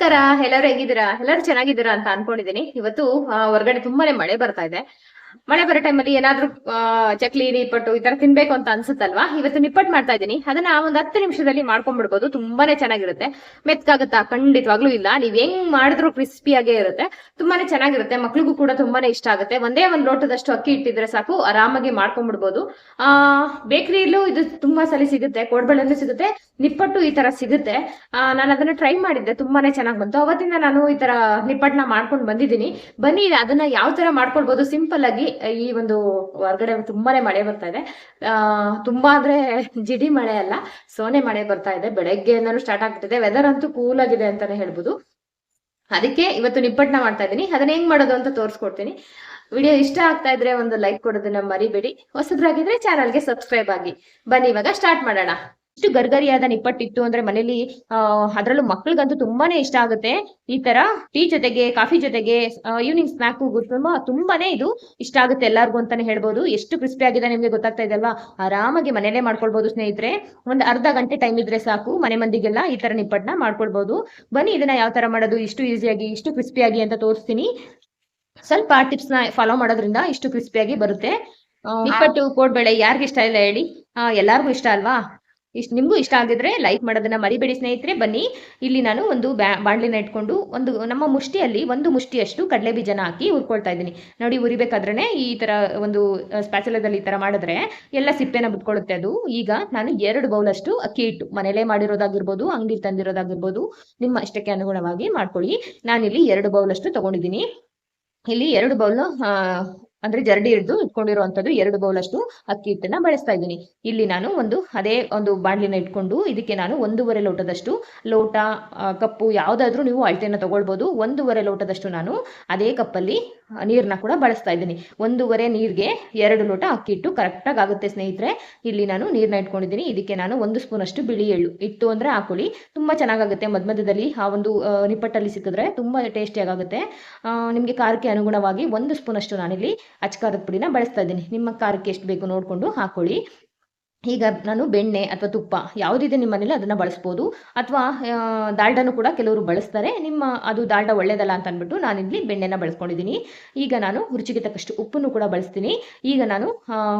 ನಮಸ್ಕಾರ ಎಲ್ಲರೂ ಹೇಗಿದ್ದೀರಾ? ಎಲ್ಲರೂ ಚೆನ್ನಾಗಿದ್ದೀರಾ ಅಂತ ಅನ್ಕೊಂಡಿದೀನಿ. ಇವತ್ತು ಹೊರಗಡೆ ತುಂಬಾನೇ ಮಳೆ ಬರ್ತಾ ಇದೆ. ಮಳೆ ಬರೋ ಟೈಮಲ್ಲಿ ಏನಾದ್ರೂ ಚಕ್ಲಿ ನಿಪ್ಪಟ್ಟು ಈ ತರ ತಿನ್ಬೇಕು ಅಂತ ಅನ್ಸುತ್ತಲ್ವಾ? ಇವತ್ತು ನಿಪ್ಪಟ್ಟು ಮಾಡ್ತಾ ಇದ್ದೀನಿ. ಅದನ್ನ ಒಂದ್ ಹತ್ತು ನಿಮಿಷದಲ್ಲಿ ಮಾಡ್ಕೊಂಡ್ಬಿಡ್ಬೋದು. ತುಂಬಾನೇ ಚೆನ್ನಾಗಿರುತ್ತೆ. ಮೆತ್ಕಾಗತ್ತಾ ಖಂಡಿತವಾಗ್ಲೂ ಇಲ್ಲ. ನೀವ್ ಹೆಂಗ್ ಮಾಡಿದ್ರು ಕ್ರಿಸ್ಪಿಯಾಗೇ ಇರುತ್ತೆ. ತುಂಬಾನೇ ಚೆನ್ನಾಗಿರುತ್ತೆ. ಮಕ್ಳಿಗೂ ಕೂಡ ತುಂಬಾನೇ ಇಷ್ಟ ಆಗುತ್ತೆ. ಒಂದೇ ಒಂದ್ ಲೋಟದಷ್ಟು ಅಕ್ಕಿ ಇಟ್ಟಿದ್ರೆ ಸಾಕು. ಆರಾಮಾಗಿ ಮಾಡ್ಕೊಂಡ್ಬಿಡ್ಬೋದು. ಆ ಬೇಕರಿಯಲ್ಲೂ ಇದು ತುಂಬಾ ಸಲ ಸಿಗುತ್ತೆ. ಕೋಡ್ಬಳ್ಳಲ್ಲೂ ಸಿಗುತ್ತೆ. ನಿಪ್ಪಟ್ಟು ಈ ತರ ಸಿಗುತ್ತೆ. ಆ, ನಾನು ಅದನ್ನ ಟ್ರೈ ಮಾಡಿದ್ದೆ. ತುಂಬಾನೇ ಚೆನ್ನಾಗಿ ಬಂತು. ಅವತ್ತಿಂದ ನಾನು ಈ ತರ ನಿಪ್ಪಟ್ನ ಮಾಡ್ಕೊಂಡು ಬಂದಿದ್ದೀನಿ. ಬನ್ನಿ ಅದನ್ನ ಯಾವ ತರ ಮಾಡ್ಕೊಳ್ಬಹುದು ಸಿಂಪಲ್ ಆಗಿ ಈ ಒಂದು ಹೊರಗಡೆ ತುಂಬಾನೇ ಮಳೆ ಬರ್ತಾ ಇದೆ. ತುಂಬಾ ಅಂದ್ರೆ ಜಿಡಿ ಮಳೆ ಅಲ್ಲ, ಸೋನೆ ಮಳೆ ಬರ್ತಾ ಇದೆ. ಬೆಳಗ್ಗೆಯಿಂದಲೂ ಸ್ಟಾರ್ಟ್ ಆಗ್ಬಿಟ್ಟಿದೆ. ವೆದರ್ ಅಂತೂ ಕೂಲ್ ಆಗಿದೆ ಅಂತಾನೆ ಹೇಳ್ಬೋದು. ಅದಕ್ಕೆ ಇವತ್ತು ನಿಪ್ಪಟ್ಟನ ಮಾಡ್ತಾ ಇದ್ದೀನಿ. ಅದನ್ನ ಹೆಂಗ್ ಮಾಡೋದು ಅಂತ ತೋರಿಸ್ಕೊಡ್ತೀನಿ. ವಿಡಿಯೋ ಇಷ್ಟ ಆಗ್ತಾ ಇದ್ರೆ ಒಂದು ಲೈಕ್ ಕೊಡೋದನ್ನ ಮರಿಬೇಡಿ. ಹೊಸದ್ರಾಗಿದ್ರೆ ಚಾನಲ್ಗೆ ಸಬ್ಸ್ಕ್ರೈಬ್ ಆಗಿ. ಬನ್ನಿ, ಇವಾಗ ಸ್ಟಾರ್ಟ್ ಮಾಡೋಣ. ಇಷ್ಟು ಗರ್ಗರಿಯಾದ ನಿಪ್ಪಟ್ಟಿತ್ತು ಅಂದ್ರೆ ಮನೇಲಿ ಅದ್ರಲ್ಲೂ ಮಕ್ಳಿಗಂತೂ ತುಂಬಾನೇ ಇಷ್ಟ ಆಗುತ್ತೆ. ಈ ತರ ಟೀ ಜೊತೆಗೆ, ಕಾಫಿ ಜೊತೆಗೆ ಈವ್ನಿಂಗ್ ಸ್ನಾಕ್ ತುಂಬಾ ತುಂಬಾನೇ ಇದು ಇಷ್ಟ ಆಗುತ್ತೆ ಎಲ್ಲಾರ್ಗು ಅಂತಾನೆ ಹೇಳ್ಬೋದು. ಎಷ್ಟು ಕ್ರಿಸ್ಪಿ ಆಗಿದೆ ನಿಮ್ಗೆ ಗೊತ್ತಾಗ್ತಾ ಇದೆ ಅಲ್ವಾ? ಆರಾಮಾಗಿ ಮನೇಲೆ ಮಾಡ್ಕೊಳ್ಬಹುದು ಸ್ನೇಹಿತರೆ. ಒಂದ್ ಅರ್ಧ ಗಂಟೆ ಟೈಮ್ ಇದ್ರೆ ಸಾಕು. ಮನೆ ಮಂದಿಗೆಲ್ಲ ಈ ತರ ನಿಪ್ಪಟ್ನ ಮಾಡ್ಕೊಳ್ಬಹುದು ಬನ್ನಿ ಇದನ್ನ ಯಾವ ತರ ಮಾಡೋದು? ಇಷ್ಟು ಈಸಿಯಾಗಿ ಇಷ್ಟು ಕ್ರಿಸ್ಪಿಯಾಗಿ ಅಂತ ತೋರಿಸ್ತೀನಿ. ಸ್ವಲ್ಪ ಟಿಪ್ಸ್ನ ಫಾಲೋ ಮಾಡೋದ್ರಿಂದ ಇಷ್ಟು ಕ್ರಿಸ್ಪಿಯಾಗಿ ಬರುತ್ತೆ. ನಿಪ್ಪಟ್ಟು, ಕೋಡ್ಬೇಳೆ ಯಾರಿಗಿಷ್ಟ ಇಲ್ಲ ಹೇಳಿ. ಎಲ್ಲಾರ್ಗೂ ಇಷ್ಟ ಅಲ್ವಾ? ಇಷ್ಟ ನಿಮಗೂ ಇಷ್ಟ ಆಗಿದ್ರೆ ಲೈಕ್ ಮಾಡೋದನ್ನ ಮರಿಬೇಡಿ ಸ್ನೇಹಿತರೆ. ಬನ್ನಿ, ಇಲ್ಲಿ ನಾನು ಒಂದು ಬಾಣ್ಲಿನ ಇಟ್ಕೊಂಡು ಒಂದು ನಮ್ಮ ಮುಷ್ಟಿಯಲ್ಲಿ ಒಂದು ಮುಷ್ಟಿಯಷ್ಟು ಕಡಲೆ ಬೀಜನ ಹಾಕಿ ಹುರ್ಕೊಳ್ತಾ ಇದ್ದೀನಿ. ನೋಡಿ ಉರಿಬೇಕಾದ್ರೆ ಈ ತರ ಒಂದು ಸ್ಪ್ಯಾಚಲದಲ್ಲಿ ಈ ತರ ಮಾಡಿದ್ರೆ ಎಲ್ಲ ಸಿಪ್ಪೆನ ಬಿಟ್ಕೊಳ್ಳುತ್ತೆ ಅದು. ಈಗ ನಾನು ಎರಡು ಬೌಲ್ ಅಷ್ಟು ಅಕ್ಕಿ ಇಟ್ಟು ಮನೆಯಲ್ಲೇ ಮಾಡಿರೋದಾಗಿರ್ಬೋದು ಅಂಗಡಿ ತಂದಿರೋದಾಗಿರ್ಬೋದು, ನಿಮ್ಮ ಇಷ್ಟಕ್ಕೆ ಅನುಗುಣವಾಗಿ ಮಾಡ್ಕೊಳ್ಳಿ. ನಾನಿಲ್ಲಿ ಎರಡು ಬೌಲ್ ಅಷ್ಟು ತಗೊಂಡಿದ್ದೀನಿ. ಇಲ್ಲಿ ಎರಡು ಬೌಲ್ ಅಂದ್ರೆ ಜರಡಿ ಹಿಡಿದು ಇಟ್ಕೊಂಡಿರುವಂತದ್ದು ಎರಡು ಬೌಲ್ ಅಷ್ಟು ಅಕ್ಕಿ ಹಿಟ್ಟನ್ನ ಬಳಸ್ತಾ ಇದ್ದೀನಿ. ಇಲ್ಲಿ ನಾನು ಒಂದು ಅದೇ ಒಂದು ಬಾಣ್ಲಿನ ಇಟ್ಕೊಂಡು ಇದಕ್ಕೆ ನಾನು ಒಂದೂವರೆ ಲೋಟದಷ್ಟು ಲೋಟ ಕಪ್ಪು ಯಾವ್ದಾದ್ರೂ ನೀವು ಅಳತೆಯನ್ನ ತಗೊಳ್ಬೋದು. ಒಂದೂವರೆ ಲೋಟದಷ್ಟು ನಾನು ಅದೇ ಕಪ್ಪಲ್ಲಿ ನೀರನ್ನ ಕೂಡ ಬಳಸ್ತಾ ಇದ್ದೀನಿ. ಒಂದೂವರೆ ನೀರಿಗೆ ಎರಡು ಲೋಟ ಅಕ್ಕಿ ಇಟ್ಟು ಕರೆಕ್ಟಾಗಿ ಆಗುತ್ತೆ ಸ್ನೇಹಿತರೆ. ಇಲ್ಲಿ ನಾನು ನೀರನ್ನ ಇಟ್ಕೊಂಡಿದ್ದೀನಿ. ಇದಕ್ಕೆ ನಾನು ಒಂದು ಸ್ಪೂನ್ ಅಷ್ಟು ಬಿಳಿ ಎಳ್ಳು ಇಟ್ಟು ಅಂದ್ರೆ ಹಾಕೊಳ್ಳಿ ತುಂಬಾ ಚೆನ್ನಾಗಾಗುತ್ತೆ. ಮಧ್ಯ ಮಧ್ಯದಲ್ಲಿ ಆ ಒಂದು ನಿಪ್ಪಟ್ಟಲ್ಲಿ ಸಿಕ್ಕಿದ್ರೆ ತುಂಬಾ ಟೇಸ್ಟಿಯಾಗಿ ಆಗುತ್ತೆ. ಆ, ನಿಮ್ಗೆ ಖಾರಕ್ಕೆ ಅನುಗುಣವಾಗಿ ಒಂದು ಸ್ಪೂನ್ ಅಷ್ಟು ನಾನಿಲ್ಲಿ ಅಚ್ಚಕಾರದ ಪುಡಿನ ಬಳಸ್ತಾ ಇದ್ದೀನಿ. ನಿಮ್ಮ ಖಾರಕ್ಕೆ ಎಷ್ಟು ಬೇಕು ನೋಡಿಕೊಂಡು ಹಾಕೊಳ್ಳಿ ಈಗ ನಾನು ಬೆಣ್ಣೆ ಅಥವಾ ತುಪ್ಪ ಯಾವುದಿದೆ ನಿಮ್ಮ ಮನೇಲಿ ಅದನ್ನ ಬಳಸ್ಬೋದು. ಅಥವಾ ದಾಲ್ಡಾನು ಕೂಡ ಕೆಲವರು ಬಳಸ್ತಾರೆ. ನಿಮ್ಮ ಅದು ದಾಲ್ಡ ಒಳ್ಳೇದಲ್ಲ ಅಂತ ಅಂದ್ಬಿಟ್ಟು ಇಲ್ಲಿ ಬೆಣ್ಣೆನ ಬಳಸ್ಕೊಂಡಿದ್ದೀನಿ. ಈಗ ನಾನು ರುಚಿಗೆ ತಕ್ಕಷ್ಟು ಉಪ್ಪನ್ನು ಕೂಡ ಬಳಸ್ತೀನಿ. ಈಗ ನಾನು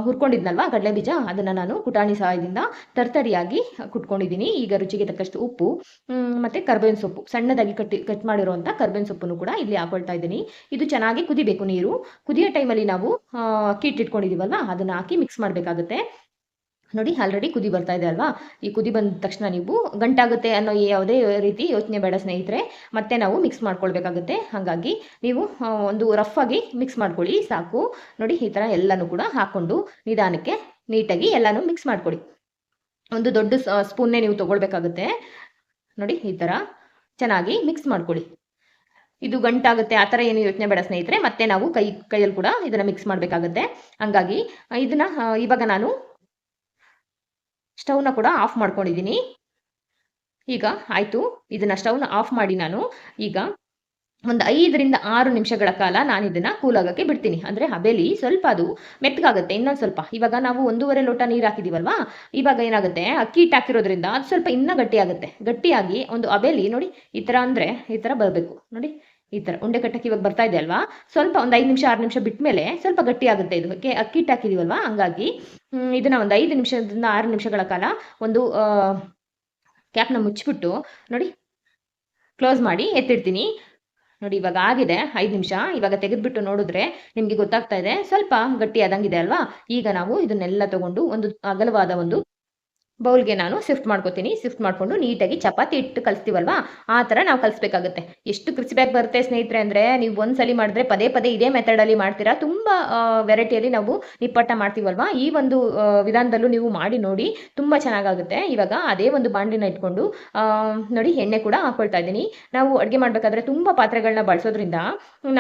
ಹುರ್ಕೊಂಡಿದ್ನಲ್ವ ಕಡಲೆ ಬೀಜ ಅದನ್ನ ನಾನು ಕುಟಾಣಿ ಸಹಾಯದಿಂದ ತರ್ತರಿಯಾಗಿ ಕುಟ್ಕೊಂಡಿದ್ದೀನಿ. ಈಗ ರುಚಿಗೆ ತಕ್ಕಷ್ಟು ಉಪ್ಪು ಮತ್ತೆ ಕರ್ಬೇವಿನ ಸೊಪ್ಪು, ಸಣ್ಣದಾಗಿ ಕಟ್ಟಿ, ಕಟ್ ಮಾಡಿರುವಂಥ ಕರ್ಬೇವಿನ ಸೊಪ್ಪನ್ನು ಕೂಡ ಇಲ್ಲಿ ಹಾಕೊಳ್ತಾ ಇದ್ದೀನಿ. ಇದು ಚೆನ್ನಾಗಿ ಕುದಿಬೇಕು ನೀರು. ಕುದಿಯೋ ಟೈಮಲ್ಲಿ ನಾವು ಅಕ್ಕಿ ಇಟ್ಟಿಟ್ಕೊಂಡಿದೀವಲ್ವಾ ಅದನ್ನ ಹಾಕಿ ಮಿಕ್ಸ್ ಮಾಡಬೇಕಾಗುತ್ತೆ. ನೋಡಿ ಆಲ್ರೆಡಿ ಕುದಿ ಬರ್ತಾ ಇದೆ ಅಲ್ವಾ? ಈ ಕುದಿ ಬಂದ ತಕ್ಷಣ ನೀವು ಗಂಟಾಗುತ್ತೆ ಅನ್ನೋ ಯಾವುದೇ ರೀತಿ ಯೋಚನೆ ಬೇಡ ಸ್ನೇಹಿತರೆ. ಮತ್ತೆ ನಾವು ಮಿಕ್ಸ್ ಮಾಡ್ಕೊಳ್ಬೇಕಾಗುತ್ತೆ. ಹಾಗಾಗಿ ನೀವು ಒಂದು ರಫ್ ಆಗಿ ಮಿಕ್ಸ್ ಮಾಡ್ಕೊಳ್ಳಿ, ಸಾಕು. ನೋಡಿ, ಈ ತರ ಎಲ್ಲನೂ ಕೂಡ ಹಾಕೊಂಡು ನಿಧಾನಕ್ಕೆ ನೀಟಾಗಿ ಎಲ್ಲಾನು ಮಿಕ್ಸ್ ಮಾಡ್ಕೊಳ್ಳಿ. ಒಂದು ದೊಡ್ಡ ಸ್ಪೂನ್ನೇ ನೀವು ತಗೊಳ್ಬೇಕಾಗುತ್ತೆ. ನೋಡಿ, ಈ ತರ ಚೆನ್ನಾಗಿ ಮಿಕ್ಸ್ ಮಾಡ್ಕೊಳ್ಳಿ. ಇದು ಗಂಟಾಗುತ್ತೆ, ಆ ಥರ ಏನು ಯೋಚನೆ ಬೇಡ ಸ್ನೇಹಿತರೆ. ಮತ್ತೆ ನಾವು ಕೈ, ಕೈಯಲ್ಲಿ ಕೂಡ ಇದನ್ನ ಮಿಕ್ಸ್ ಮಾಡಬೇಕಾಗುತ್ತೆ. ಹಂಗಾಗಿ ಇದನ್ನ ಇವಾಗ ನಾನು ಸ್ಟವ್ನ ಕೂಡ ಆಫ್ ಮಾಡ್ಕೊಂಡಿದ್ದೀನಿ. ಈಗ ಆಯಿತು, ಇದನ್ನ ಸ್ಟವ್ನ ಆಫ್ ಮಾಡಿ ನಾನು ಈಗ ಒಂದು ಐದರಿಂದ ಆರು ನಿಮಿಷಗಳ ಕಾಲ ನಾನು ಇದನ್ನ ಕೂಲಾಗೋಕ್ಕೆ ಬಿಡ್ತೀನಿ. ಅಂದರೆ ಹಬೇಲಿ ಸ್ವಲ್ಪ ಅದು ಮೆತ್ತಗಾಗುತ್ತೆ, ಇನ್ನೊಂದು ಸ್ವಲ್ಪ. ಇವಾಗ ನಾವು ಒಂದೂವರೆ ಲೋಟ ನೀರು ಹಾಕಿದ್ದೀವಲ್ವಾ ಇವಾಗ ಏನಾಗುತ್ತೆ, ಅಕ್ಕಿ ಹಿಟ್ಟು ಹಾಕಿರೋದ್ರಿಂದ ಅದು ಸ್ವಲ್ಪ ಇನ್ನೂ ಗಟ್ಟಿಯಾಗುತ್ತೆ. ಗಟ್ಟಿಯಾಗಿ ಒಂದು ಹಬೇಲಿ ನೋಡಿ, ಈ ಥರ ಅಂದರೆ ಈ ಥರ ಬರಬೇಕು. ನೋಡಿ ಈ ತರ ಉಂಡೆ ಕಟ್ಟಕ್ಕೆ ಇವಾಗ ಬರ್ತಾ ಇದೆ ಅಲ್ವಾ? ಸ್ವಲ್ಪ ಒಂದು ಐದು ನಿಮಿಷ, ಆರು ನಿಮಿಷ ಬಿಟ್ಮೇಲೆ ಸ್ವಲ್ಪ ಗಟ್ಟಿ ಆಗುತ್ತೆ ಇದು. ಓಕೆ ಅಕ್ಕಿ ಹಾಕಿದೀವಲ್ವಾ? ಹಂಗಾಗಿ ಇದನ್ನ ಒಂದು ಐದು ನಿಮಿಷದಿಂದ ಆರು ನಿಮಿಷಗಳ ಕಾಲ ಒಂದು ಕ್ಯಾಪ್ನ ಮುಚ್ಚಿಬಿಟ್ಟು ನೋಡಿ ಕ್ಲೋಸ್ ಮಾಡಿ ಎತ್ತಿಡ್ತೀನಿ. ನೋಡಿ, ಇವಾಗ ಆಗಿದೆ, ಐದು ನಿಮಿಷ. ಇವಾಗ ತೆಗೆದ್ಬಿಟ್ಟು ನೋಡಿದ್ರೆ ನಿಮಗೆ ಗೊತ್ತಾಗ್ತಾ ಇದೆ. ಸ್ವಲ್ಪ ಗಟ್ಟಿ ಆದಂಗಿದೆ ಅಲ್ವಾ? ಈಗ ನಾವು ಇದನ್ನೆಲ್ಲ ತಗೊಂಡು ಒಂದು ಅಗಲವಾದ ಒಂದು ಬೌಲ್ಗೆ ನಾನು ಶಿಫ್ಟ್ ಮಾಡ್ಕೋತೀನಿ. ಶಿಫ್ಟ್ ಮಾಡ್ಕೊಂಡು ನೀಟಾಗಿ ಚಪಾತಿ ಇಟ್ಟು ಕಲಿಸ್ತೀವಲ್ವಾ? ಆ ಥರ ನಾವು ಕಲಿಸ್ಬೇಕಾಗುತ್ತೆ. ಎಷ್ಟು ಕ್ರಿಸ್ಪಿಯಾಗಿ ಬರುತ್ತೆ ಸ್ನೇಹಿತರೆ ಅಂದರೆ ನೀವು ಒಂದ್ಸಲಿ ಮಾಡಿದ್ರೆ ಪದೇ ಪದೇ ಇದೇ ಮೆಥಡಲ್ಲಿ ಮಾಡ್ತೀರಾ? ತುಂಬ ವೆರೈಟಿಯಲ್ಲಿ ನಾವು ನಿಪ್ಪಟ್ಟ ಮಾಡ್ತೀವಲ್ವಾ? ಈ ಒಂದು ವಿಧಾನದಲ್ಲೂ ನೀವು ಮಾಡಿ ನೋಡಿ ತುಂಬ ಚೆನ್ನಾಗಾಗುತ್ತೆ. ಇವಾಗ ಅದೇ ಒಂದು ಬಾಂಡಿನ ಇಟ್ಕೊಂಡು ನೋಡಿ ಎಣ್ಣೆ ಕೂಡ ಹಾಕೊಳ್ತಾ ಇದ್ದೀನಿ. ನಾವು ಅಡುಗೆ ಮಾಡಬೇಕಾದ್ರೆ ತುಂಬ ಪಾತ್ರೆಗಳನ್ನ ಬಳಸೋದ್ರಿಂದ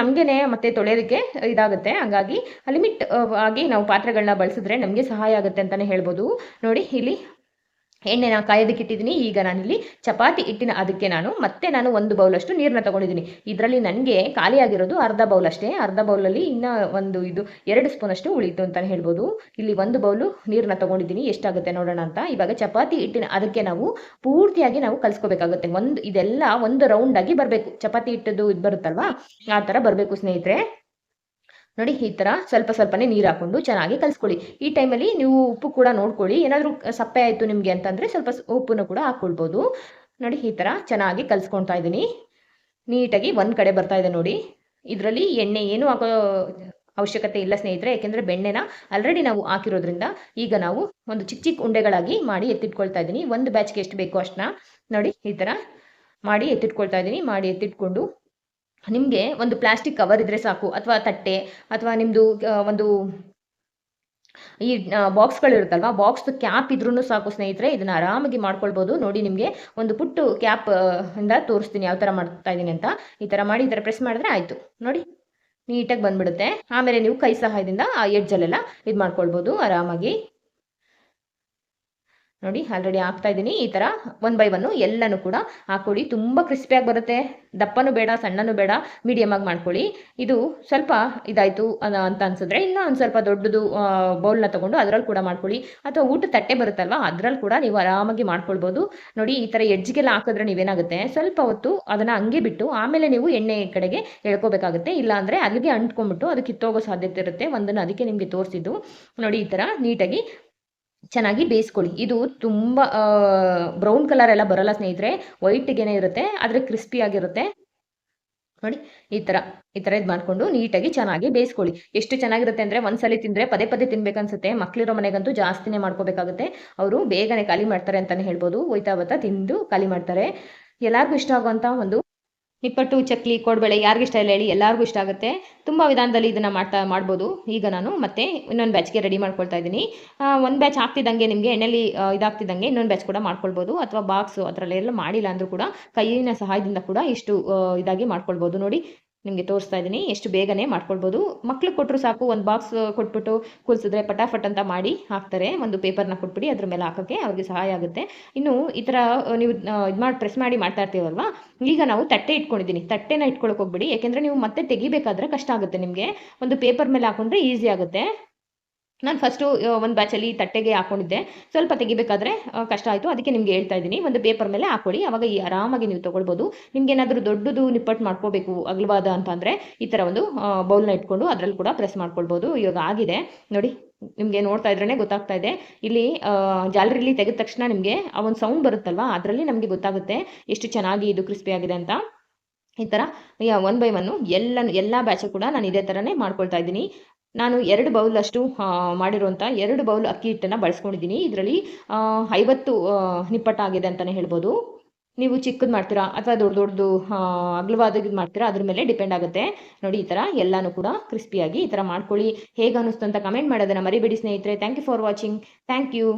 ನಮಗೇನೆ ಮತ್ತೆ ತೊಳೆಯೋದಕ್ಕೆ ಇದಾಗುತ್ತೆ. ಹಾಗಾಗಿ ಲಿಮಿಟ್ ಆಗಿ ನಾವು ಪಾತ್ರೆಗಳನ್ನ ಬಳಸಿದ್ರೆ ನಮಗೆ ಸಹಾಯ ಆಗುತ್ತೆ ಅಂತಲೇ ಹೇಳ್ಬೋದು. ನೋಡಿ, ಇಲ್ಲಿ ಎಣ್ಣೆನ ಕಾಯೋದಕ್ಕೆ ಇಟ್ಟಿದ್ದೀನಿ ಈಗ ನಾನಿಲ್ಲಿ ಚಪಾತಿ ಹಿಟ್ಟಿನ ಅದಕ್ಕೆ ನಾನು ಮತ್ತೆ ನಾನು ಒಂದು ಬೌಲಷ್ಟು ನೀರನ್ನ ತಗೊಂಡಿದ್ದೀನಿ ಇದರಲ್ಲಿ ನನಗೆ ಖಾಲಿಯಾಗಿರೋದು ಅರ್ಧ ಬೌಲ್ ಅಷ್ಟೇ ಅರ್ಧ ಬೌಲಲ್ಲಿ ಇನ್ನೂ ಒಂದು ಇದು ಎರಡು ಸ್ಪೂನ್ ಅಷ್ಟು ಉಳಿತು ಅಂತಲೇ ಹೇಳ್ಬೋದು. ಇಲ್ಲಿ ಒಂದು ಬೌಲು ನೀರನ್ನ ತಗೊಂಡಿದ್ದೀನಿ ಎಷ್ಟಾಗುತ್ತೆ ನೋಡೋಣ ಅಂತ. ಇವಾಗ ಚಪಾತಿ ಹಿಟ್ಟಿನ ಅದಕ್ಕೆ ನಾವು ಪೂರ್ತಿಯಾಗಿ ನಾವು ಕಲಿಸ್ಕೋಬೇಕಾಗುತ್ತೆ. ಒಂದು ಇದೆಲ್ಲ ಒಂದು ರೌಂಡಾಗಿ ಬರಬೇಕು. ಚಪಾತಿ ಇಟ್ಟದ್ದು ಇದು ಬರುತ್ತಲ್ವಾ? ಆ ಥರ ಬರಬೇಕು ಸ್ನೇಹಿತರೆ. ನೋಡಿ, ಈ ಥರ ಸ್ವಲ್ಪ ಸ್ವಲ್ಪನೇ ನೀರು ಹಾಕೊಂಡು ಚೆನ್ನಾಗಿ ಕಲಿಸ್ಕೊಳ್ಳಿ. ಈ ಟೈಮಲ್ಲಿ ನೀವು ಉಪ್ಪು ಕೂಡ ನೋಡ್ಕೊಳ್ಳಿ. ಏನಾದರೂ ಸಪ್ಪೆ ಆಯಿತು ನಿಮಗೆ ಅಂತಂದರೆ ಸ್ವಲ್ಪ ಉಪ್ಪನ್ನು ಕೂಡ ಹಾಕ್ಕೊಳ್ಬೋದು ನೋಡಿ, ಈ ಥರ ಚೆನ್ನಾಗಿ ಕಲಿಸ್ಕೊಳ್ತಾ ಇದ್ದೀನಿ. ನೀಟಾಗಿ ಒಂದು ಕಡೆ ಬರ್ತಾ ಇದೆ ನೋಡಿ. ಇದರಲ್ಲಿ ಎಣ್ಣೆ ಏನು ಹಾಕೋ ಅವಶ್ಯಕತೆ ಇಲ್ಲ ಸ್ನೇಹಿತರೆ, ಯಾಕೆಂದರೆ ಬೆಣ್ಣೆನ ಆಲ್ರೆಡಿ ನಾವು ಹಾಕಿರೋದ್ರಿಂದ ಈಗ ನಾವು ಒಂದು ಚಿಕ್ಕ ಚಿಕ್ಕ ಉಂಡೆಗಳಾಗಿ ಮಾಡಿ ಎತ್ತಿಟ್ಕೊಳ್ತಾ ಇದ್ದೀನಿ. ಒಂದು ಬ್ಯಾಚ್ಗೆ ಎಷ್ಟು ಬೇಕೋ ಅಷ್ಟನ್ನ ನೋಡಿ, ಈ ಥರ ಮಾಡಿ ಎತ್ತಿಟ್ಕೊಳ್ತಾ ಇದ್ದೀನಿ. ಮಾಡಿ ಎತ್ತಿಟ್ಕೊಂಡು ನಿಮಗೆ ಒಂದು ಪ್ಲಾಸ್ಟಿಕ್ ಕವರ್ ಇದ್ರೆ ಸಾಕು, ಅಥವಾ ತಟ್ಟೆ, ಅಥವಾ ನಿಮ್ಮದು ಒಂದು ಈ ಬಾಕ್ಸ್ಗಳಿರುತ್ತಲ್ವ ಬಾಕ್ಸ್ ಕ್ಯಾಪ್ ಇದ್ರೂ ಸಾಕು ಸ್ನೇಹಿತರೆ, ಇದನ್ನ ಆರಾಮಾಗಿ ಮಾಡ್ಕೊಳ್ಬೋದು. ನೋಡಿ ನಿಮಗೆ ಒಂದು ಪುಟ್ಟು ಕ್ಯಾಪ್ ಇಂದ ತೋರಿಸ್ತೀನಿ ಯಾವ ಥರ ಮಾಡ್ತಾ ಇದ್ದೀನಿ ಅಂತ. ಈ ಥರ ಮಾಡಿ, ಈ ಥರ ಪ್ರೆಸ್ ಮಾಡಿದ್ರೆ ಆಯಿತು. ನೋಡಿ, ನೀಟಾಗಿ ಬಂದ್ಬಿಡುತ್ತೆ. ಆಮೇಲೆ ನೀವು ಕೈ ಸಹಾಯದಿಂದ ಆ ಎಡ್ಜಲ್ಲೆಲ್ಲ ಇದು ಮಾಡ್ಕೊಳ್ಬೋದು ಆರಾಮಾಗಿ. ನೋಡಿ ಆಲ್ರೆಡಿ ಹಾಕ್ತಾ ಇದ್ದೀನಿ. ಈ ಥರ ಒನ್ ಬೈ ಒನ್ನು ಎಲ್ಲನೂ ಕೂಡ ಹಾಕ್ಕೊಳ್ಳಿ ತುಂಬ ಕ್ರಿಸ್ಪಿಯಾಗಿ ಬರುತ್ತೆ. ದಪ್ಪನೂ ಬೇಡ, ಸಣ್ಣನೂ ಬೇಡ. ಮೀಡಿಯಮ್ ಆಗಿ ಮಾಡ್ಕೊಳ್ಳಿ. ಇದು ಸ್ವಲ್ಪ ಇದಾಯಿತು ಅಂತ ಅನ್ಸಿದ್ರೆ ಇನ್ನೂ ಒಂದು ಸ್ವಲ್ಪ ದೊಡ್ಡದು ಬೌಲ್ನ ತೊಗೊಂಡು ಅದರಲ್ಲಿ ಕೂಡ ಮಾಡ್ಕೊಳ್ಳಿ. ಅಥವಾ ಊಟ ತಟ್ಟೆ ಬರುತ್ತಲ್ವ ಅದರಲ್ಲಿ ಕೂಡ ನೀವು ಆರಾಮಾಗಿ ಮಾಡ್ಕೊಳ್ಬೋದು. ನೋಡಿ, ಈ ಥರ ಎಡ್ಜ್ಗೆಲ್ಲ ಹಾಕಿದ್ರೆ ನೀವೇನಾಗುತ್ತೆ? ಸ್ವಲ್ಪ ಹೊತ್ತು ಅದನ್ನು ಹಂಗೆ ಬಿಟ್ಟು ಆಮೇಲೆ ನೀವು ಎಣ್ಣೆ ಕಡೆಗೆ ಎಳ್ಕೋಬೇಕಾಗುತ್ತೆ. ಇಲ್ಲ ಅಂದರೆ ಅಲ್ಲಿಗೆ ಅಂಟ್ಕೊಂಡ್ಬಿಟ್ಟು ಅದು ಕಿತ್ತೋಗೋ ಸಾಧ್ಯತೆ ಇರುತ್ತೆ. ಒಂದನ್ನು ಅದಕ್ಕೆ ನಿಮಗೆ ತೋರಿಸಿದ್ದು. ನೋಡಿ, ಈ ಥರ ನೀಟಾಗಿ ಚೆನ್ನಾಗಿ ಬೇಯಿಸ್ಕೊಳ್ಳಿ. ಇದು ತುಂಬ ಬ್ರೌನ್ ಕಲರ್ ಎಲ್ಲ ಬರಲ್ಲ ಸ್ನೇಹಿತರೆ. ವೈಟ್ಗೇನೆ ಇರುತ್ತೆ, ಆದರೆ ಕ್ರಿಸ್ಪಿ ಆಗಿರುತ್ತೆ. ನೋಡಿ, ಈ ಥರ ಈ ಥರ ಇದು ಮಾಡಿಕೊಂಡು ನೀಟಾಗಿ ಚೆನ್ನಾಗಿ ಬೇಯಿಸ್ಕೊಳ್ಳಿ. ಎಷ್ಟು ಚೆನ್ನಾಗಿರುತ್ತೆ ಅಂದರೆ ಒಂದ್ಸಲಿ ತಿಂದರೆ ಪದೇ ಪದೇ ತಿನ್ಬೇಕನ್ಸುತ್ತೆ. ಮಕ್ಳಿರೋ ಮನೆಗಂತೂ ಜಾಸ್ತಿನೇ ಮಾಡ್ಕೋಬೇಕಾಗುತ್ತೆ. ಅವರು ಬೇಗನೆ ಖಾಲಿ ಮಾಡ್ತಾರೆ ಅಂತಲೇ ಹೇಳ್ಬೋದು. ಹೋಯ್ತಾ ಬತ್ತಾ ತಿಂದು ಖಾಲಿ ಮಾಡ್ತಾರೆ. ಎಲ್ಲರಿಗೂ ಇಷ್ಟ ಆಗುವಂಥ ಒಂದು ನಿಪ್ಪಟ್ಟು, ಚಕ್ಲಿ, ಕೋಡ್ಬಳೆ ಯಾರಿಗೆ ಇಷ್ಟ ಇಲ್ಲ ಹೇಳಿ ಎಲ್ಲರಿಗೂ ಇಷ್ಟ ಆಗುತ್ತೆ. ತುಂಬ ವಿಧಾನದಲ್ಲಿ ಇದನ್ನು ಮಾಡ್ತಾ ಮಾಡ್ಬೋದು. ಈಗ ನಾನು ಮತ್ತೆ ಇನ್ನೊಂದು ಬ್ಯಾಚ್ಗೆ ರೆಡಿ ಮಾಡ್ಕೊಳ್ತಾ ಇದ್ದೀನಿ. ಒಂದು ಬ್ಯಾಚ್ ಆಗ್ತಿದ್ದಂಗೆ ನಿಮಗೆ ಎಣ್ಣೆಲಿ ಇದಾಗ್ತಿದ್ದಂಗೆ ಇನ್ನೊಂದು ಬ್ಯಾಚ್ ಕೂಡ ಮಾಡ್ಕೊಳ್ಬೋದು. ಅಥವಾ ಬಾಕ್ಸು ಅದರಲ್ಲೆಲ್ಲ ಮಾಡಿಲ್ಲ ಅಂದರೂ ಕೂಡ ಕೈಯಿನ ಸಹಾಯದಿಂದ ಕೂಡ ಇಷ್ಟು ಇದಾಗಿ ಮಾಡ್ಕೊಳ್ಬೋದು. ನೋಡಿ ನಿಮಗೆ ತೋರಿಸ್ತಾ ಇದ್ದೀನಿ ಎಷ್ಟು ಬೇಗನೆ ಮಾಡ್ಕೊಳ್ಬೋದು. ಮಕ್ಳಿಗೆ ಕೊಟ್ಟರು ಸಾಕು, ಒಂದು ಬಾಕ್ಸ್ ಕೊಟ್ಬಿಟ್ಟು ಕೂರಿಸಿದ್ರೆ ಪಟಾಫಟ್ ಅಂತ ಮಾಡಿ ಹಾಕ್ತಾರೆ. ಒಂದು ಪೇಪರ್ನ ಕೊಟ್ಬಿಡಿ, ಅದ್ರ ಮೇಲೆ ಹಾಕೋಕ್ಕೆ ಅವ್ರಿಗೆ ಸಹಾಯ ಆಗುತ್ತೆ. ಇನ್ನು ಈ ಥರ ನೀವು ಇದು ಮಾಡಿ ಪ್ರೆಸ್ ಮಾಡಿ ಮಾಡ್ತಾ ಇರ್ತೀವಲ್ವಾ? ಈಗ ನಾವು ತಟ್ಟೆ ಇಟ್ಕೊಂಡಿದ್ದೀನಿ ತಟ್ಟೆನ ಇಟ್ಕೊಳಕ್ಕೆ ಹೋಗ್ಬಿಡಿ. ಯಾಕೆಂದರೆ ನೀವು ಮತ್ತೆ ತೆಗಿಬೇಕಾದ್ರೆ ಕಷ್ಟ ಆಗುತ್ತೆ ನಿಮಗೆ. ಒಂದು ಪೇಪರ್ ಮೇಲೆ ಹಾಕೊಂಡ್ರೆ ಈಸಿ ಆಗುತ್ತೆ. ನಾನು ಫಸ್ಟು ಒಂದು ಬ್ಯಾಚಲ್ಲಿ ತಟ್ಟೆಗೆ ಹಾಕೊಂಡಿದ್ದೆ. ಸ್ವಲ್ಪ ತೆಗಿಬೇಕಾದ್ರೆ ಕಷ್ಟ ಆಯಿತು. ಅದಕ್ಕೆ ನಿಮಗೆ ಹೇಳ್ತಾ ಇದ್ದೀನಿ. ಒಂದು ಪೇಪರ್ ಮೇಲೆ ಹಾಕೊಳ್ಳಿ. ಅವಾಗ ಈ ಆರಾಮಾಗಿ ನೀವು ತೊಗೊಳ್ಬೋದು. ನಿಮ್ಗೆ ಏನಾದರೂ ದೊಡ್ಡದು ನಿಪ್ಪಟ್ಟು ಮಾಡ್ಕೋಬೇಕು, ಅಗಲವಾದ ಅಂತ ಈ ಥರ ಒಂದು ಬೌಲ್ನ ಇಟ್ಕೊಂಡು ಅದರಲ್ಲಿ ಕೂಡ ಪ್ರೆಸ್ ಮಾಡ್ಕೊಳ್ಬೋದು. ಇವಾಗ ಆಗಿದೆ. ನೋಡಿ, ನಿಮಗೆ ನೋಡ್ತಾ ಇದ್ರೇ ಗೊತ್ತಾಗ್ತಾ ಇದೆ. ಇಲ್ಲಿ ಜಾಲರಿಲಿ ತೆಗೆದ ತಕ್ಷಣ ನಿಮಗೆ ಆ ಒಂದು ಸೌಂಡ್ ಬರುತ್ತಲ್ವಾ? ಅದರಲ್ಲಿ ನಮಗೆ ಗೊತ್ತಾಗುತ್ತೆ ಎಷ್ಟು ಚೆನ್ನಾಗಿ ಇದು ಕ್ರಿಸ್ಪಿ ಆಗಿದೆ ಅಂತ. ಈ ಥರ ಒನ್ ಬೈ ಒನ್ನು ಎಲ್ಲ ಎಲ್ಲ ಬ್ಯಾಚು ಕೂಡ ನಾನು ಇದೇ ಥರನೇ ಮಾಡ್ಕೊಳ್ತಾ ಇದ್ದೀನಿ. ನಾನು ಎರಡು ಬೌಲ್ ಅಷ್ಟು ಮಾಡಿರುವಂಥ ಎರಡು ಬೌಲ್ ಅಕ್ಕಿ ಹಿಟ್ಟನ್ನು ಬಳಸ್ಕೊಂಡಿದ್ದೀನಿ. ಇದರಲ್ಲಿ ಐವತ್ತು ನಿಪ್ಪಟ್ಟಾಗಿದೆ ಅಂತಲೇ ಹೇಳ್ಬೋದು. ನೀವು ಚಿಕ್ಕದು ಮಾಡ್ತೀರಾ ಅಥವಾ ದೊಡ್ಡ ದೊಡ್ಡದು ಅಗಲವಾದ ಮಾಡ್ತೀರಾ, ಅದ್ರ ಮೇಲೆ ಡಿಪೆಂಡ್ ಆಗುತ್ತೆ. ನೋಡಿ, ಈ ಥರ ಎಲ್ಲನೂ ಕೂಡ ಕ್ರಿಸ್ಪಿಯಾಗಿ ಈ ಥರ ಮಾಡ್ಕೊಳ್ಳಿ. ಹೇಗೆ ಅನ್ನಿಸ್ತು ಅಂತ ಕಮೆಂಟ್ ಮಾಡೋದನ್ನು ಮರಿಬೇಡಿ ಸ್ನೇಹಿತರೆ. Thank you for watching. Thank you.